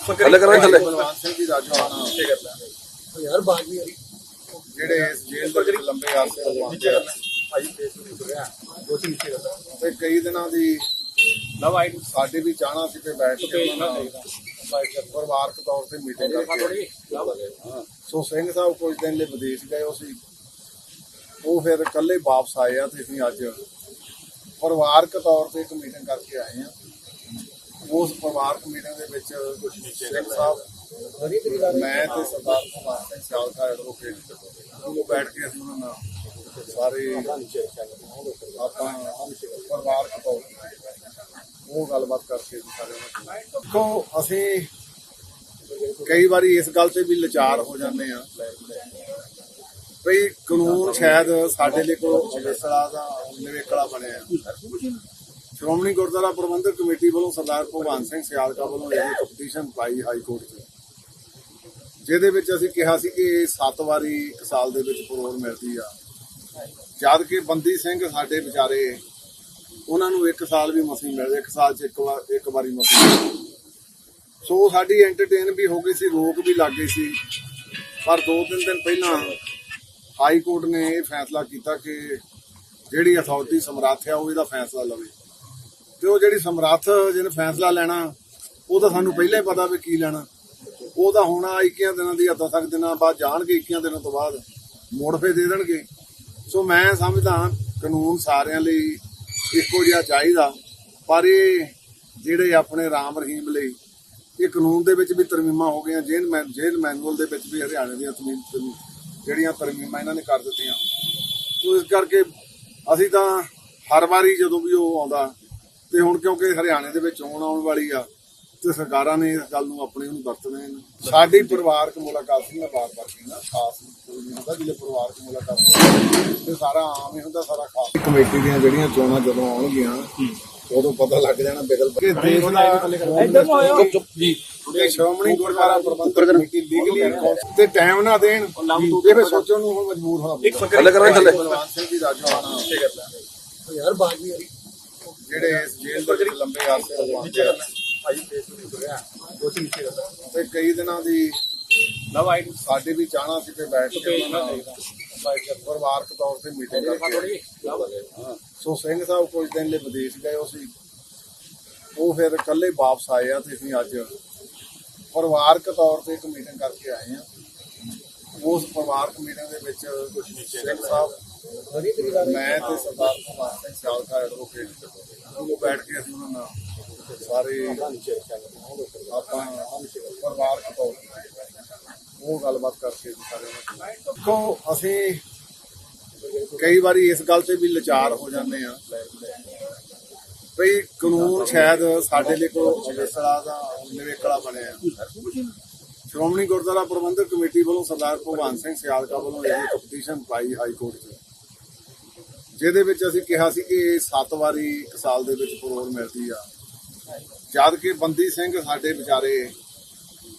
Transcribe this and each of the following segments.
ਥੱਲੇ ਕਰੋ ਥੱਲੇ। ਬਲਵੰਤ ਸਿੰਘ ਜੀ ਰਾਜਵਾਨਾ ਯਾਰ ਬਾਗ ਵੀ ਜਿਹੜੇ ਇਸ ਜੇਲ੍ਹ ਦੇ ਵਿੱਚ ਲੰਬੇ ਅਰਸੇ ਤੋਂ ਆਉਂਦੇ ਆ ਭਾਈ ਫੇਸ ਨਹੀਂ ਸੁਣਿਆ ਦੋ ਚੀਜ਼ ਤੇ ਕਰਦਾ ਤੇ ਕਈ ਦਿਨਾਂ ਦੀ ਲਵ ਆਈਡ ਸਾਡੇ ਵੀ ਚਾਹਣਾ ਸੀ ਤੇ ਬੈਠ ਕੇ ਉਹਨਾਂ ਨਾਲ ਪਰਿਵਾਰਕ ਤੌਰ ਤੇ ਮੀਟਿੰਗ ਕਰਕੇ। ਸੋ ਸਿੰਘ ਸਾਹਿਬ ਕੁਝ ਦਿਨ ਲਈ ਵਿਦੇਸ਼ ਗਏ ਉਹ ਸੀ। ਉਹ ਫਿਰ ਇਕੱਲੇ ਵਾਪਸ ਆਏ ਆ ਤੇ ਅਸੀਂ ਅੱਜ ਪਰਿਵਾਰਕ ਤੌਰ ਤੇ ਇੱਕ ਮੀਟਿੰਗ ਕਰਕੇ ਆਏ ਆ। ਉਸ ਪਰਿਵਾਰਕ ਮੀਟਿੰਗ ਦੇ ਵਿੱਚ ਸਿੰਘ ਸਾਹਿਬ ਮੈਂ ਤੇ ਸਰਦਾਰ ਕੁਮਾਰ ਸਿੰਘ ਸਿਆਲਕਾ ਐਡਵੋਕੇਟ ਉਹ ਬੈਠ ਕੇ ਅਸੀਂ ਉਹਨਾਂ ਨਾਲ ਸਾਰੇ ਆਪਾਂ ਪਰਿਵਾਰਕ ਤੌਰ ਉਹ ਗੱਲਬਾਤ ਕਰਕੇ ਸਾਰੇ ਉਹਨਾਂ ਦੇਖੋ, ਅਸੀਂ ਕਈ ਵਾਰੀ ਇਸ ਗੱਲ ਤੇ ਵੀ ਲਚਾਰ ਹੋ ਜਾਂਦੇ ਆ ਭਈ ਕਾਨੂੰਨ ਸ਼ਾਇਦ ਸਾਡੇ ਲਈ ਕੋਈ ਅਵੇਸਲਾ ਦਾ ਨਿਵੇਕਲਾ ਬਣਿਆ। ਸ਼੍ਰੋਮਣੀ ਗੁਰਦੁਆਰਾ ਪ੍ਰਬੰਧਕ ਕਮੇਟੀ ਵੱਲੋਂ ਸਰਦਾਰ ਭਗਵਾਨ ਸਿੰਘ ਸਿਆਲਕਾ ਵੱਲੋਂ ਇਹ ਪਟੀਸ਼ਨ ਪਾਈ ਹਾਈ ਕੋਰਟ 'ਚ। ਜਿਹਦੇ ਵਿੱਚ ਅਸੀਂ ਕਿਹਾ ਸੀ ਕਿ ਇਹ ਸੱਤ ਵਾਰੀ ਇੱਕ ਸਾਲ ਦੇ ਵਿੱਚ ਪਰੋਲ ਮਿਲਦੀ ਆ। ਜਦ ਕਿ ਬੰਦੀ ਸਿੰਘ ਸਾਡੇ ਵਿਚਾਰੇ, ਉਹਨਾਂ ਨੂੰ ਇੱਕ ਸਾਲ ਵੀ ਮਸੀਂ ਮਿਲਦੇ ਇੱਕ ਸਾਲ 'ਚ ਇੱਕ ਵਾਰ ਇੱਕ ਵਾਰੀ ਮਸੀਂ ਸੋ ਸਾਡੀ ਐਂਟਰਟੇਨ ਵੀ ਹੋ ਗਈ ਸੀ, ਰੋਕ ਵੀ ਲੱਗ ਗਈ ਸੀ। ਪਰ ਦੋ ਤਿੰਨ ਦਿਨ ਪਹਿਲਾਂ ਹਾਈ ਕੋਰਟ ਨੇ ਇਹ ਫੈਸਲਾ ਕੀਤਾ ਕਿ ਜਿਹੜੀ ਅਥਾਰਟੀ ਸਮਰੱਥ ਆ, ਉਹ ਇਹਦਾ ਫੈਸਲਾ ਲਵੇ। ਤੇ ਉਹ ਜਿਹੜੀ ਸਮਰੱਥ ਜਿਹਨੇ ਫੈਸਲਾ ਲੈਣਾ, ਉਹ ਤਾਂ ਸਾਨੂੰ ਪਹਿਲਾਂ ਹੀ ਪਤਾ ਵੀ ਕੀ ਲੈਣਾ। ਉਹ ਤਾਂ ਹੁਣ 21 ਦਿਨਾਂ ਦੀ ਹੱਦਾਂ ਤੱਕ ਦਿਨਾਂ ਬਾਅਦ ਜਾਣਗੇ 21 ਦਿਨਾਂ ਤੋਂ ਬਾਅਦ ਮੋੜ ਫੇ ਦੇ ਦੇਣਗੇ। ਸੋ ਮੈਂ ਸਮਝਦਾ ਕਾਨੂੰਨ ਸਾਰਿਆਂ ਲਈ ਇੱਕੋ ਜਿਹਾ ਚਾਹੀਦਾ। ਪਰ ਇਹ ਜਿਹੜੇ ਆਪਣੇ ਰਾਮ ਰਹੀਮ ਲਈ, ਇਹ ਕਾਨੂੰਨ ਦੇ ਵਿੱਚ ਵੀ ਤਰਮੀਮਾਂ ਹੋ ਗਈਆਂ। ਜੇਲ੍ਹ ਮੈਨ ਜੇਲ੍ਹ ਮੈਨੂਅਲ ਦੇ ਵਿੱਚ ਵੀ ਹਰਿਆਣੇ ਦੀਆਂ ਤਮੀਮ ਜਿਹੜੀਆਂ ਤਰਮੀਮਾਂ ਇਹਨਾਂ ਨੇ ਕਰ ਦਿੱਤੀਆਂ। ਸੋ ਇਸ ਕਰਕੇ ਅਸੀਂ ਤਾਂ ਹਰ ਵਾਰੀ ਜਦੋਂ ਵੀ ਉਹ ਆਉਂਦਾ ਤੇ ਹੁਣ ਕਿਉਂਕਿ ਹਰਿਆਣੇ ਦੇ ਵਿੱਚ ਚੋਣ ਆਉਣ ਵਾਲੀ ਆ ਤੇ ਸਰਕਾਰਾਂ ਨੇ ਇਸ ਗੱਲ ਨੂੰ ਆਪਣੇ ਨੂੰ ਵਰਤਣੇ ਨੇ। ਸਾਡੀ ਪਰਿਵਾਰਕ ਮੁਲਾਕਾਤ ਸੀ ਮੈਂ ਬਾਰ-ਬਾਰ ਕਹਿੰਦਾ ਖਾਸ ਕੋਈ ਨਹੀਂ ਹੁੰਦਾ ਜਿਹੜੇ ਪਰਿਵਾਰਕ ਮੁਲਾਕਾਤ ਹੋਵੇ ਤੇ ਸਾਰਾ ਆਮ ਹੀ ਹੁੰਦਾ ਸਾਰਾ ਖਾਸ। ਕਮੇਟੀ ਦੀਆਂ ਜਿਹੜੀਆਂ ਚੋਣਾਂ ਜਦੋਂ ਆਉਣਗੀਆਂ ਉਦੋਂ ਪਤਾ ਲੱਗ ਜਾਣਾ ਬਿਗਲ ਕਿ ਦੇਸ਼ ਦਾ ਇੱਧਰ ਚੁੱਪ ਜੀ। ਤੇ ਸ਼੍ਰੋਮਣੀ ਗੁਰਦੁਆਰਾ ਪ੍ਰਬੰਧਕ ਕਮੇਟੀ ਲੀਗਲੀ ਤੇ ਟਾਈਮ ਨਾ ਦੇਣ। ਇਹ ਫਿਰ ਸੋਚਣ ਨੂੰ ਹੁਣ ਮਜਬੂਰ ਹੋਣਾ ਪਊਗਾ। ਥੱਲੇ ਕਰੋ ਥੱਲੇ। ਬਲਵੰਤ ਸਿੰਘ ਜੀ ਰਾਜਵਾਨਾ ਯਾਰ ਬਾਗ ਵੀ ਜਿਹੜੇ ਇਸ ਜੇਲ੍ਹ ਦੇ ਵਿੱਚ ਲੰਬੇ ਅਰਸੇ ਤੋਂ ਆ। ਤੇ ਕਈ ਦਿਨਾਂ ਦੀ ਸਾਡੇ ਵੀ ਚਾਹਣਾ ਸੀ ਤੇ ਬੈਠ ਕੇ ਉਹਨਾਂ ਨਾਲ ਪਰਿਵਾਰਕ ਤੌਰ ਤੇ ਮੀਟਿੰਗ ਕਰਕੇ ਸੋ ਸਿੰਘ ਸਾਹਿਬ ਕੁਝ ਦਿਨ ਲਈ ਵਿਦੇਸ਼ ਗਏ ਉਹ ਸੀ। ਉਹ ਫਿਰ ਇਕੱਲੇ ਵਾਪਸ ਆਏ ਆ ਤੇ ਅਸੀਂ ਅੱਜ ਪਰਿਵਾਰਕ ਤੌਰ ਤੇ ਇੱਕ ਮੀਟਿੰਗ ਕਰਕੇ ਆਏ ਆ। ਉਸ ਪਰਿਵਾਰਕ ਮੀਟਿੰਗ ਦੇ ਵਿੱਚ ਸਿੰਘ ਸਾਹਿਬ ਮੈਂ ਤੇ ਸਰਦਾਰ ਕੁਮਾਰ ਸਿੰਘ ਸਿਆਲਕਾ ਐਡਵੋਕੇਟ ਉਹ ਬੈਠ ਕੇ ਅਸੀਂ ਉਹਨਾਂ ਨਾਲ ਸਾਰੇ ਆਪਾਂ ਪਰਿਵਾਰਕ ਤੌਰ ਉਹ ਗੱਲਬਾਤ ਕਰਕੇ ਸਾਰੇ ਦੇਖੋ ਅਸੀਂ ਕਈ ਵਾਰੀ ਇਸ ਗੱਲ ਤੇ ਵੀ ਲਾਚਾਰ ਹੋ ਜਾਂਦੇ ਆ ਭਈ ਕਾਨੂੰਨ ਸ਼ਾਇਦ ਸਾਡੇ ਲਈ ਕੋਈ ਅਵੇਸਲਾ ਦਾ ਨਿਵੇਕਲਾ ਬਣਿਆ। ਸ਼੍ਰੋਮਣੀ ਗੁਰਦੁਆਰਾ ਪ੍ਰਬੰਧਕ ਕਮੇਟੀ ਵੱਲੋਂ ਸਰਦਾਰ ਭਗਵਾਨ ਸਿੰਘ ਸਿਆਲਕਾ ਵੱਲੋਂ ਇਹ ਪਟੀਸ਼ਨ ਪਾਈ ਹਾਈ ਕੋਰਟ 'ਚ। ਜਿਹਦੇ ਵਿੱਚ ਅਸੀਂ ਕਿਹਾ ਸੀ ਕਿ ਇਹ ਸੱਤ ਵਾਰੀ ਇੱਕ ਸਾਲ ਦੇ ਵਿੱਚ ਪਰੋਲ ਮਿਲਦੀ ਆ। ਜਦ ਕਿ ਬੰਦੀ ਸਿੰਘ ਸਾਡੇ ਵਿਚਾਰੇ,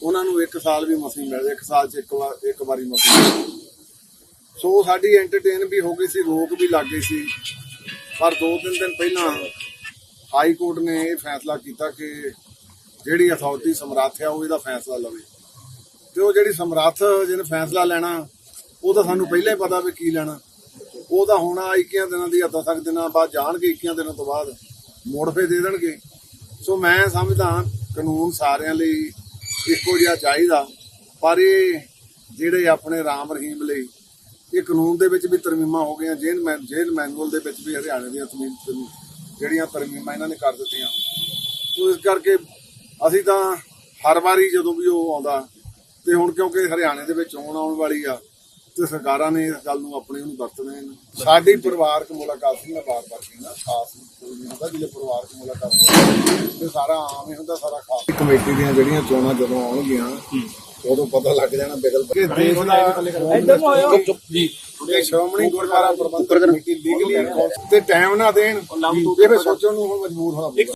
ਉਹਨਾਂ ਨੂੰ ਇੱਕ ਸਾਲ ਵੀ ਮਸੀਂ ਮਿਲਦੇ ਇੱਕ ਸਾਲ 'ਚ ਇੱਕ ਵਾਰ, ਇੱਕ ਵਾਰੀ ਮਸੀਂ ਸੋ ਸਾਡੀ ਐਂਟਰਟੇਨ ਵੀ ਹੋ ਗਈ ਸੀ, ਰੋਕ ਵੀ ਲੱਗ ਗਈ ਸੀ। ਪਰ ਦੋ ਤਿੰਨ ਦਿਨ ਪਹਿਲਾਂ ਹਾਈ ਕੋਰਟ ਨੇ ਇਹ ਫੈਸਲਾ ਕੀਤਾ ਕਿ ਜਿਹੜੀ ਅਥਾਰਟੀ ਸਮਰੱਥ ਆ, ਉਹ ਇਹਦਾ ਫੈਸਲਾ ਲਵੇ। ਤੇ ਉਹ ਜਿਹੜੀ ਸਮਰੱਥ ਜਿਹਨੇ ਫੈਸਲਾ ਲੈਣਾ, ਉਹ ਤਾਂ ਸਾਨੂੰ ਪਹਿਲਾਂ ਹੀ ਪਤਾ ਵੀ ਕੀ ਲੈਣਾ। ਉਹ ਤਾਂ ਹੋਣਾ 21 ਦਿਨਾਂ ਦੀ ਅੱਧਾ ਤੱਕ ਦਿਨਾਂ ਬਾਅਦ ਜਾਣਗੇ 21 ਦਿਨਾਂ ਤੋਂ ਬਾਅਦ ਮੋੜ ਫੇ ਦੇ ਦੇਣਗੇ। ਸੋ ਮੈਂ ਸਮਝਦਾ ਕਾਨੂੰਨ ਸਾਰਿਆਂ ਲਈ ਇੱਕੋ ਜਿਹਾ ਚਾਹੀਦਾ। ਪਰ ਇਹ ਜਿਹੜੇ ਆਪਣੇ ਰਾਮ ਰਹੀਮ ਲਈ, ਇਹ ਕਾਨੂੰਨ ਦੇ ਵਿੱਚ ਵੀ ਤਰਮੀਮਾਂ ਹੋ ਗਈਆਂ। ਜੇਲ੍ਹ ਮੈਨ, ਜੇਲ੍ਹ ਮੈਨੂਅਲ ਦੇ ਵਿੱਚ ਵੀ ਹਰਿਆਣੇ ਦੀਆਂ ਤਮੀਮ ਜਿਹੜੀਆਂ ਤਰਮੀਮਾਂ ਇਹਨਾਂ ਨੇ ਕਰ ਦਿੱਤੀਆਂ। ਸੋ ਇਸ ਕਰਕੇ ਅਸੀਂ ਤਾਂ ਹਰ ਵਾਰੀ ਜਦੋਂ ਵੀ ਉਹ ਆਉਂਦਾ ਤੇ ਹੁਣ ਕਿਉਂਕਿ ਹਰਿਆਣੇ ਦੇ ਵਿੱਚ ਚੋਣ ਆਉਣ ਵਾਲੀ ਆ ਤੇ ਸਰਕਾਰਾਂ ਨੇ ਇਸ ਗੱਲ ਨੂੰ ਆਪਣੇ ਨੂੰ ਵਰਤਣੇ ਨੇ। ਸਾਡੀ ਪਰਿਵਾਰਕ ਮੁਲਾਕਾਤ ਸੀ ਮੈਂ ਬਾਰ-ਬਾਰ ਕਹਿੰਦਾ ਖਾਸ ਕੋਈ ਨਹੀਂ ਹੁੰਦਾ ਜਿਹੜੇ ਪਰਿਵਾਰਕ ਮੁਲਾਕਾਤ ਹੋਵੇ ਤੇ ਸਾਰਾ ਆਮ ਹੀ ਹੁੰਦਾ ਸਾਰਾ ਖਾਸ। ਕਮੇਟੀ ਦੀਆਂ ਜਿਹੜੀਆਂ ਚੋਣਾਂ ਜਦੋਂ ਆਉਣਗੀਆਂ ਉਦੋਂ ਪਤਾ ਲੱਗ ਜਾਣਾ ਬਿਗਲ ਕਿ ਦੇਸ਼ ਦਾ ਇੱਧਰ ਨੂੰ ਆਇਓ। ਚੁੱਪ ਜੀ। ਤੇ ਸ਼੍ਰੋਮਣੀ ਗੁਰਦੁਆਰਾ ਪ੍ਰਬੰਧਕ ਕਮੇਟੀ ਲੀਗਲੀ ਤੇ ਟਾਈਮ ਨਾ ਦੇਣ। ਇਹ ਫਿਰ ਸੋਚਣ ਨੂੰ ਹੁਣ ਮਜਬੂਰ ਹੋਣਾ ਪਊਗਾ